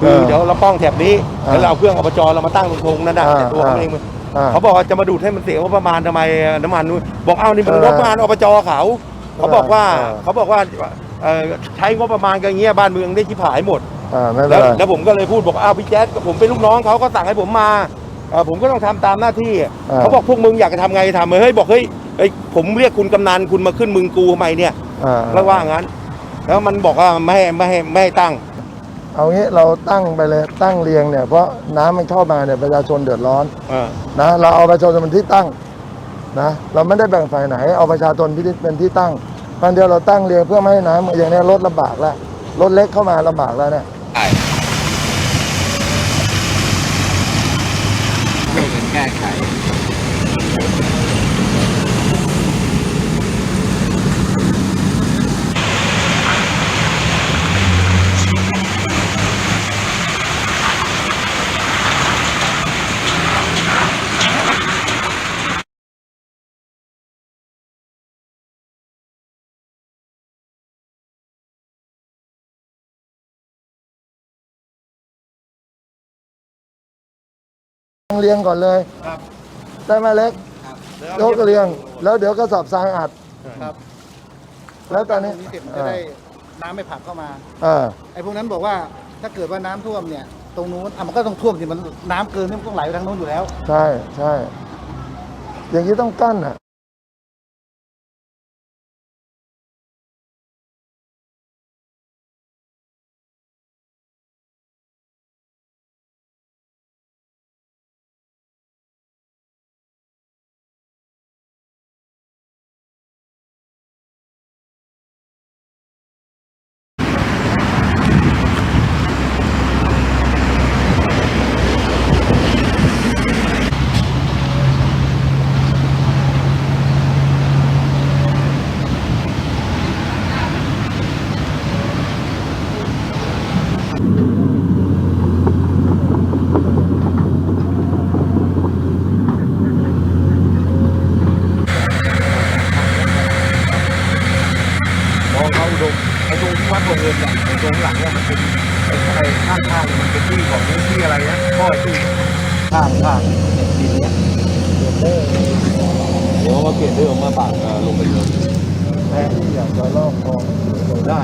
คือเออเดี๋ยวเราป้องแถบนี้เออแล้วเราเอาเครื่องอบจเรามาตั้งตรงธงนั่นนะเออแต่ตัวเขาเองอ่าเขาบอกว่าจะมาดูดให้มันเสียงบประมาณทำไมน้ำมันนู่นบอกเอ้านี่มันเอองบประมาณอบจเขาเขาบอกว่าเออเขาบอกว่าเอ่อใช้งบประมาณกันอย่างเงี้ยบ้านเมืองได้ชิบหายหมดอ่าไม่เป็แล้นวไรแล้วผมก็เลยพูดบอกอ้าวพี่แจ๊ดผมเป็นลูกน้องเขาก็สั่งให้ผมมาเอ่อผมก็ต้องทำตามหน้าที่อ่าเขาบอกพวกมึงอยากจะทำไงทำเฮ้ยบอกเฮ้ยเฮ้ยผมเรียกคุณกำนันคุณมาขึ้นมึงกูทำไมเนี่ยอ่าแล้วว่างั้น แล้วมันบอกว่าไม่ให้ไม่ให้ไม่ให้ตั้ง เอางี้เราตั้งไปเลยตั้งเรียงเนี่ยเพราะน้ำมันเข้ามาเนี่ยประชาชนเดือดร้อนเออนะเราเอาประชาชนเป็นที่ตั้งนะเราไม่ได้แบ่งฝ่ายไหน เอาประชาชนที่เป็นที่ตั้งมันเดียวเราตั้งเรียงเพื่อไม่ให้น้ำอย่างเนี้ยรถลำบากแล้วรถเล็กเข้ามาลำบากแล้วเนี่ยช่วยกันแก้ไข เรียงก่อนเลยครับได้ไหมเล็กยกเรียง แล้วเดี๋ยวก็สอบทรายอัด ครับ แล้วตอนนี้ตรงนี้เสร็จมันจะได้น้ำไม่ผลักเข้ามาเออไอ้พวกนั้นบอกว่าถ้าเกิดว่าน้ำท่วมเนี่ย ตรงนู้นอะมันก็ต้องท่วมสิมันน้ำเกินนี่มันต้องไหลไปทางนู้นอยู่แล้ว ใช่ใช่อย่างนี้ต้องกั้นอะ มองเขาอุดมไอ้ตรงที่วัดวงเงินเนี่ยไอ้ตรงหลังเนี่ยมันเป็นไอ้ไอ้ข้างข้างๆมันเป็นที่ของที่อะไรนะพ่อไอ้ที่ ข้างข้างเนี่ยดินเนี่ยเดี๋ยวมาเปลี่ยนเรื่องมาปากเอ่อลงไปเลยแทนที่อยากจะลอกคลองได้